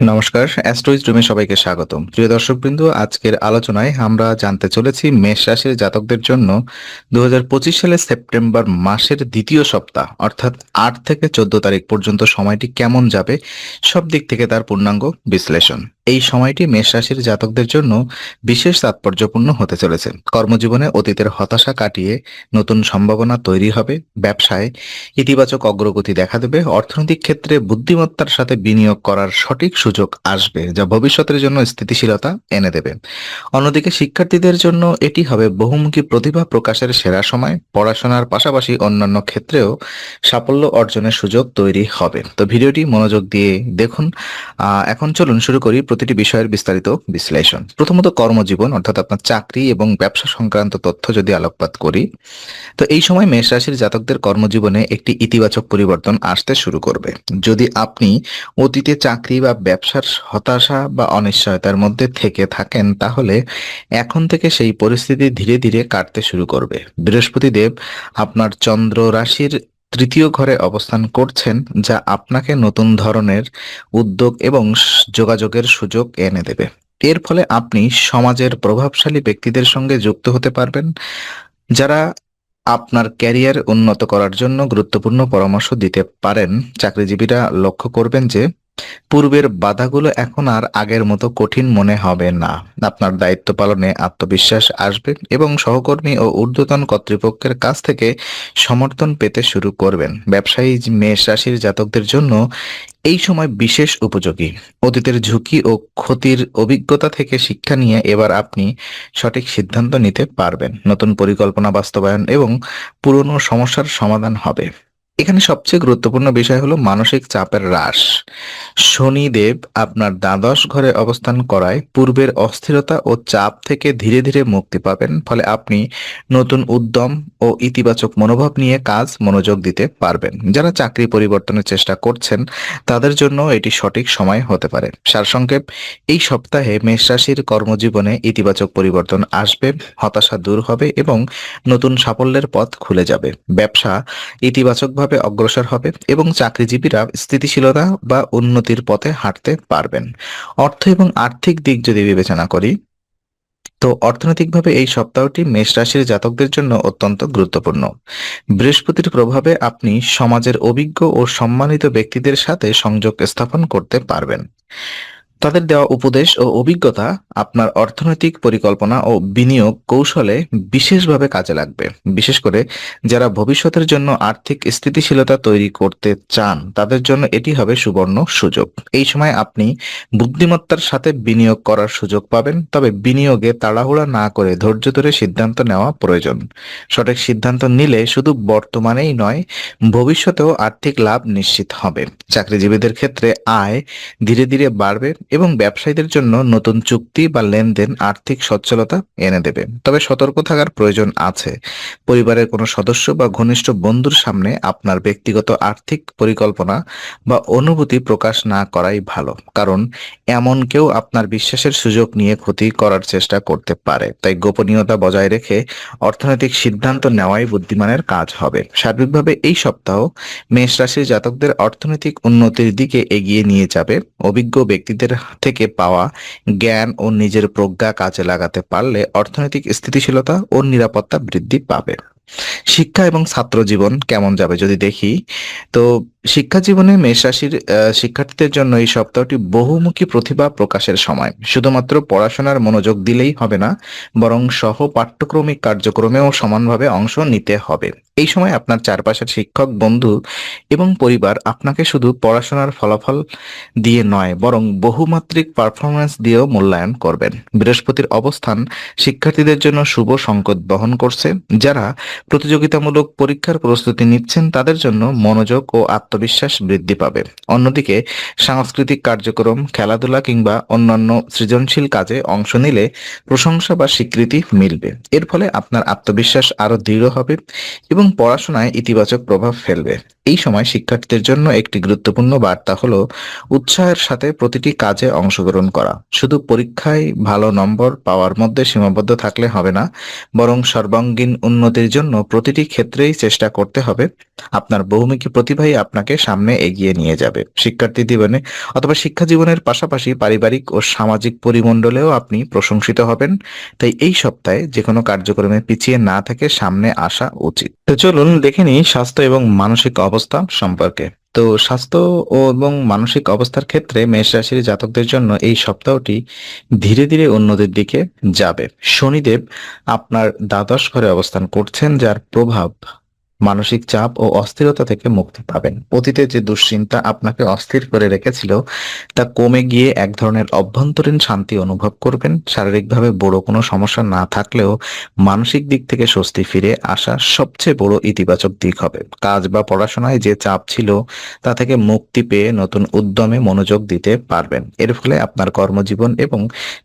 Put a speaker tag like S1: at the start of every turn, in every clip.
S1: নমস্কার অ্যাস্ট্রোইজ রুমে সবাইকে স্বাগতম। প্রিয় দর্শকবৃন্দ, আজকের আলোচনায় আমরা জানতে চলেছি মেষ রাশির জাতকদের জন্য দু হাজার পঁচিশ সালের সেপ্টেম্বর মাসের দ্বিতীয় সপ্তাহ, অর্থাৎ আট থেকে চোদ্দ তারিখ পর্যন্ত সময়টি কেমন যাবে, সব দিক থেকে তার পূর্ণাঙ্গ বিশ্লেষণ। এই সময়টি মেষ রাশির জাতকদের জন্য বিশেষ তাৎপর্যপূর্ণ হতে চলেছে। কর্মজীবনে অতীতের হতাশা কাটিয়ে নতুন সম্ভাবনা তৈরি হবে, ব্যবসায় ইতিবাচক অগ্রগতি দেখা দেবে, অর্থনৈতিক ক্ষেত্রে বুদ্ধিমত্তার সাথে বিনিয়োগ করার সঠিক সুযোগ আসবে, যা ভবিষ্যতের জন্য স্থিতিশীলতা এনে দেবে। অন্যদিকে শিক্ষার্থীদের জন্য এটি হবে বহুমুখী প্রতিভা প্রকাশের সেরা সময়, পড়াশোনার পাশাপাশি অন্যান্য ক্ষেত্রেও সাফল্য অর্জনের সুযোগ তৈরি হবে। তো ভিডিওটি মনোযোগ দিয়ে দেখুন। এখন চলুন শুরু করি প্রতিটি বিষয়ের বিস্তারিত বিশ্লেষণ। প্রথমত কর্মজীবন, অর্থাৎ আপনার চাকরি এবং ব্যবসা সংক্রান্ত তথ্য যদি আলোকপাত করি, তো এই সময় মেষ রাশির জাতকদের কর্মজীবনে একটি ইতিবাচক পরিবর্তন আসতে শুরু করবে। যদি আপনি অতীতে চাকরি বা ব্যবসার হতাশা বা অনিশ্চয়তার মধ্যে থেকে থাকেন, তাহলে এখন থেকে সেই পরিস্থিতি ধীরে ধীরে কাটতে শুরু করবে। বৃহস্পতি দেব আপনার চন্দ্র রাশির তৃতীয় ঘরে অবস্থান করছেন, যা আপনাকে নতুন ধরনের উদ্যোগ এবং যোগাযোগের সুযোগ এনে দেবে। এর ফলে আপনি সমাজের প্রভাবশালী ব্যক্তিদের সঙ্গে যুক্ত হতে পারবেন, যারা আপনার ক্যারিয়ার উন্নত করার জন্য গুরুত্বপূর্ণ পরামর্শ দিতে পারেন। চাকরিজীবীরা লক্ষ্য করবেন যে পূর্বের বাধাগুলো এখন আর আগের মতো কঠিন মনে হবে না। আপনার দায়িত্ব পালনে আত্মবিশ্বাস আসবে এবং সহকর্মী ও ঊর্ধ্বতন কর্তৃপক্ষের কাছ থেকে সমর্থন পেতে শুরু করবেন। ব্যবসায়ী মেষ রাশির জাতকদের জন্য এই সময় বিশেষ উপযোগী। অতীতের ঝুঁকি ও ক্ষতির অভিজ্ঞতা থেকে শিক্ষা নিয়ে এবার আপনি সঠিক সিদ্ধান্ত নিতে পারবেন। নতুন পরিকল্পনা বাস্তবায়ন এবং পুরনো সমস্যার সমাধান হবে। এখানে সবচেয়ে গুরুত্বপূর্ণ বিষয় হলো মানসিক চাপের হ্রাস। শনিদেব আপনার দ্বাদশ ঘরে অবস্থান করায় পূর্বের অস্থিরতা ও চাপ থেকে ধীরে ধীরে মুক্তি পাবেন, ফলে আপনি নতুন উদ্যম ও ইতিবাচক মনোভাব নিয়ে কাজ, মনোযোগ দিতে পারবেন। যারা চাকরি পরিবর্তনের চেষ্টা করছেন, তাদের জন্য এটি সঠিক সময় হতে পারে। সারসংক্ষেপ, এই সপ্তাহে মেষ রাশির কর্মজীবনে ইতিবাচক পরিবর্তন আসবে, হতাশা দূর হবে এবং নতুন সাফল্যের পথ খুলে যাবে। ব্যবসা ইতিবাচকভাবে অগ্রসর হবে এবং চাকরিজীবীরা স্থিতিশীলতা বা উন্নতির পথে হাঁটতে পারবেন। অর্থ এবং আর্থিক দিক যদি বিবেচনা করি, তো অর্থনৈতিকভাবে এই সপ্তাহটি মেষ রাশির জাতকদের জন্য অত্যন্ত গুরুত্বপূর্ণ। বৃহস্পতির প্রভাবে আপনি সমাজের অভিজ্ঞ ও সম্মানিত ব্যক্তিদের সাথে সংযোগ স্থাপন করতে পারবেন। তাদের দেওয়া উপদেশ ও অভিজ্ঞতা আপনার অর্থনৈতিক পরিকল্পনা ও বিনিয়োগ কৌশলে বিশেষভাবে কাজে লাগবে। বিশেষ করে যারা ভবিষ্যতের জন্য আর্থিক স্থিতিশীলতা তৈরি করতে চান, তাদের জন্য এটি হবে সুবর্ণ সুযোগ। এই সময় আপনি বুদ্ধিমত্তার সাথে বিনিয়োগ করার সুযোগ পাবেন, তবে বিনিয়োগে তাড়াহুড়া না করে ধৈর্য ধরে সিদ্ধান্ত নেওয়া প্রয়োজন। সঠিক সিদ্ধান্ত নিলে শুধু বর্তমানেই নয়, ভবিষ্যতেও আর্থিক লাভ নিশ্চিত হবে। চাকরিজীবীদের ক্ষেত্রে আয় ধীরে ধীরে বাড়বে এবং ব্যবসায়ীদের জন্য নতুন চুক্তি বা লেনদেন আর্থিক সচ্ছলতা এনে দেবে। তবে সতর্ক থাকার প্রয়োজন আছে। পরিবারের কোনো সদস্য বা ঘনিষ্ঠ বন্ধুর সামনে আপনার ব্যক্তিগত আর্থিক পরিকল্পনা বা অনুভূতি প্রকাশ না করাই ভালো, কারণ এমন কেউ আপনার বিশ্বাসের সুযোগ নিয়ে ক্ষতি করার চেষ্টা করতে পারে। তাই গোপনীয়তা বজায় রেখে অর্থনৈতিক সিদ্ধান্ত নেওয়াই বুদ্ধিমানের কাজ হবে। সার্বিকভাবে এই সপ্তাহ মেষ রাশির জাতকদের অর্থনৈতিক উন্নতির দিকে এগিয়ে নিয়ে যাবে। অভিজ্ঞ ব্যক্তিদের থেকে পাওয়া জ্ঞান ও নিজের প্রজ্ঞা কাজে লাগাতে পারলে অর্থনৈতিক স্থিতিশীলতা ও নিরাপত্তা বৃদ্ধি পাবে। শিক্ষা এবং ছাত্র জীবন কেমন যাবে যদি দেখি, তো শিক্ষা জীবনে মেষ রাশির শিক্ষার্থীদের জন্য এই সপ্তাহটি বহুমুখী প্রতিভা প্রকাশের সময়। শুধুমাত্র পড়াশোনার মনোযোগ দিলেই হবে না, বরং সহ পাঠ্যক্রমিক কার্যক্রমেও সমানভাবে অংশ নিতে হবে। এই সময় আপনার চারপাশের শিক্ষক, বন্ধু এবং পরিবার আপনাকে শুধু পড়াশোনার ফলাফল দিয়ে নয়, বরং বহুমাত্রিক পারফরমেন্স দিয়েও মূল্যায়ন করবেন। বৃহস্পতির অবস্থান শিক্ষার্থীদের জন্য শুভ সংকট বহন করছে। যারা প্রতিযোগিতামূলক পরীক্ষার প্রস্তুতি নিচ্ছেন, তাদের জন্য মনোযোগ ও আত্মবিশ্বাস বৃদ্ধি পাবে। অন্যদিকে, সাংস্কৃতিক কার্যক্রম, খেলাধুলা কিংবা অন্যান্য সৃজনশীল কাজে অংশ নিলে প্রশংসা বা স্বীকৃতি মিলবে। এর ফলে আপনার আত্মবিশ্বাস আরও দৃঢ় হবে এবং পড়াশোনায় ইতিবাচক প্রভাব ফেলবে। এই সময় শিক্ষার্থীদের জন্য একটি গুরুত্বপূর্ণ বার্তা হলো উৎসাহের সাথে প্রতিটি কাজে অংশগ্রহণ করা। শুধু পরীক্ষায় ভালো নম্বর পাওয়ার মধ্যে সীমাবদ্ধ থাকলে হবে না, বরং সর্বাঙ্গীন উন্নতির জন্য প্রতিটি ক্ষেত্রেই চেষ্টা করতে হবে। আপনার বহুমুখী প্রতিভাই আপনাকে আপনাকে সামনে এগিয়ে নিয়ে যাবে। শিক্ষার্থী জীবনে অথবা শিক্ষা জীবনের পাশাপাশি পারিবারিক ও সামাজিক পরিমণ্ডলেও আপনি প্রশংসিত হবেন। তাই এই সপ্তাহে যে কোনো কার্যক্রমে পিছিয়ে না থেকে সামনে আসা উচিত। তো চলুন দেখে নিই স্বাস্থ্য এবং মানসিক অবস্থা সম্পর্কে। তো স্বাস্থ্য ও এবং মানসিক অবস্থার ক্ষেত্রে মেষ রাশির জাতকদের জন্য এই সপ্তাহটি ধীরে ধীরে উন্নতির দিকে যাবে। শনিদেব আপনার দ্বাদশ ঘরে অবস্থান করছেন, যার প্রভাব মানসিক চাপ ও অস্থিরতা থেকে মুক্তি পাবেন। অতীতে যে দুশ্চিন্তা আপনাকে অস্থির করে রেখেছিল, তা কমে গিয়ে এক ধরনের অভ্যন্তরীণ শান্তি অনুভব করবেন। শারীরিকভাবে বড় কোনো সমস্যা না থাকলেও মানসিক দিক থেকে স্বস্তি ফিরে আসা সবচেয়ে বড় ইতিবাচক দিক হবে। কাজ বা পড়াশোনায় যে চাপ ছিল, তা থেকে মুক্তি পেয়ে নতুন উদ্যমে মনোযোগ দিতে পারবেন। এর ফলে আপনার কর্মজীবন এবং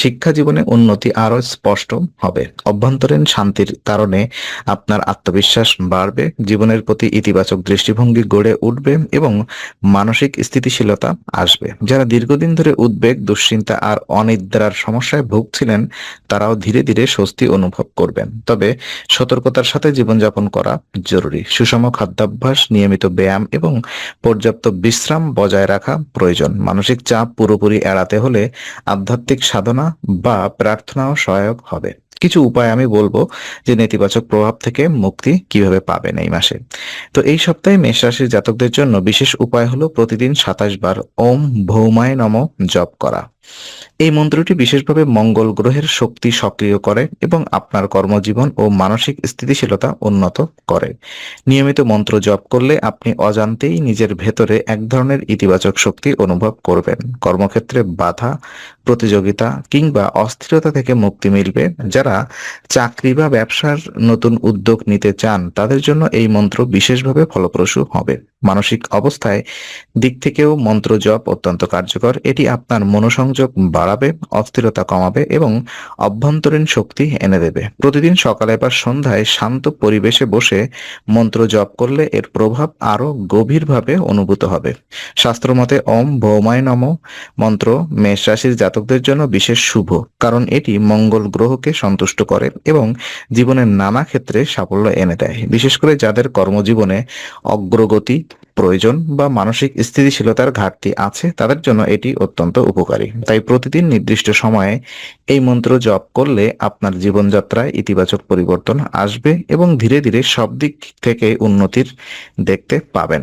S1: শিক্ষা জীবনে উন্নতি আরও স্পষ্ট হবে। অভ্যন্তরীণ শান্তির কারণে আপনার আত্মবিশ্বাস বাড়বে জীবনের প্রতি ইতিবাচক দৃষ্টিভঙ্গি গড়ে উঠবে এবং মানসিক স্থিতিশীলতা আসবে। যারা দীর্ঘদিন ধরে উদ্বেগ, দুশ্চিন্তা আর অনিদ্রার সমস্যায় ভুগছিলেন, তারাও ধীরে ধীরে স্বস্তি অনুভব করবেন। তবে সতর্কতার সাথে জীবনযাপন করা জরুরি। সুষম খাদ্যাভ্যাস, নিয়মিত ব্যায়াম এবং পর্যাপ্ত বিশ্রাম বজায় রাখা প্রয়োজন। মানসিক চাপ পুরোপুরি এড়াতে হলে আধ্যাত্মিক সাধনা বা প্রার্থনাও সহায়ক হবে। কিছু উপায় আমি বলব যে নেতিবাচক প্রভাব থেকে মুক্তি কীভাবে পাবেন এই মাসে। তো এই সপ্তাহে মেষ রাশির জাতকদের জন্য বিশেষ উপায় হলো প্রতিদিন সাতাশ বার ওম ভৌমায় নম জপ করা। এই মন্ত্রটি বিশেষভাবে মঙ্গল গ্রহের শক্তি সক্রিয় করে এবং আপনার কর্মজীবন ও মানসিক স্থিতিশীলতা উন্নত করে। নিয়মিত মন্ত্র জপ করলে আপনি অজান্তেই নিজের ভেতরে এক ধরনের ইতিবাচক শক্তি অনুভব করবেন। কর্মক্ষেত্রে বাধা, প্রতিযোগিতা কিংবা অস্থিরতা থেকে মুক্তি মিলবে। যারা চাকরি বা ব্যবসার নতুন উদ্যোগ নিতে চান, তাদের জন্য এই মন্ত্র বিশেষভাবে ফলপ্রসূ হবে। মানসিক অবস্থায় দিক থেকেও মন্ত্র জপ অত্যন্ত কার্যকর। এটি আপনার মনোসংযোগ বাড়াবে, অস্থিরতা কমাবে এবং অভ্যন্তরীণ শক্তি এনে দেবে। প্রতিদিন সকালে বা সন্ধ্যায় শান্ত পরিবেশে বসে মন্ত্র জপ করলে এর প্রভাব আরও গভীরভাবে অনুভূত হবে। শাস্ত্রমতে ওম ভৌমায় নম মন্ত্র মেষ রাশির জাতকদের জন্য বিশেষ শুভ, কারণ এটি মঙ্গল গ্রহকে সন্তুষ্ট করে এবং জীবনের নানা ক্ষেত্রে সাফল্য এনে দেয়। বিশেষ করে যাদের কর্মজীবনে অগ্রগতি প্রয়োজন বা মানসিক স্থিতিশীলতার ঘাটতি আছে, তাদের জন্য এটি অত্যন্ত উপকারী। তাই প্রতিদিন নির্দিষ্ট সময়ে এই মন্ত্র জপ করলে আপনার জীবনযাত্রায় ইতিবাচক পরিবর্তন আসবে এবং ধীরে ধীরে সব দিক থেকে উন্নতির দেখতে পাবেন।